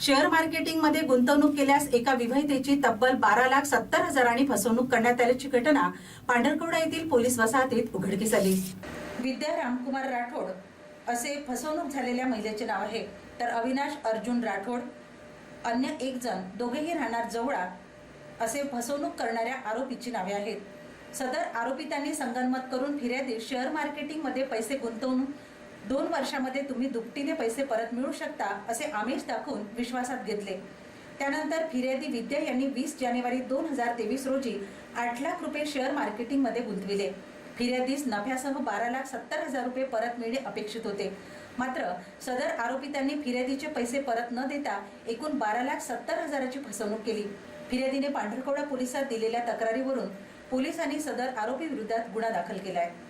Share मार्केटिंगमध्ये गुंतवणूक केल्यास एका विवाहितेची तब्बल बारा लाख सत्तर हजारांनी फसवणूक करण्यात आल्याची घटना पांढरकवडा येथील पोलीस वसाहतीत उघडकीस आली. विद्या रामकुमार राठोड असे फसवणूक झालेल्या महिलेचे नाव आहे. तर अविनाश अर्जुन राठोड अन्य एक जण दोघेही राहणार जवळा असे फसवणूक करणाऱ्या आरोपीची नावे आहेत. सदर आरोपितांनी संगनमत करून फिर्यादी शेअर मार्केटिंगमध्ये पैसे गुंतवून दोन वर्षामध्ये तुम्ही दुपटीने पैसे परत मिळू शकता असे आमिष दाखवून विश्वासात घेतले. त्यानंतर फिर्यादी विद्या यांनी वीस जानेवारी दोन हजार तेवीस रोजी आठ लाख रुपये शेअर मार्केटिंगमध्ये गुंतविले. फिर्यादीस नफ्यासह बारा लाख सत्तर हजार रुपये परत मिळणे अपेक्षित होते. मात्र सदर आरोपितांनी फिर्यादीचे पैसे परत न देता एकूण बारा लाख सत्तर हजाराची फसवणूक केली. फिर्यादीने पांढरकवडा पोलिसात दिलेल्या तक्रारीवरून पोलिसांनी सदर आरोपी विरोधात गुन्हा दाखल केला आहे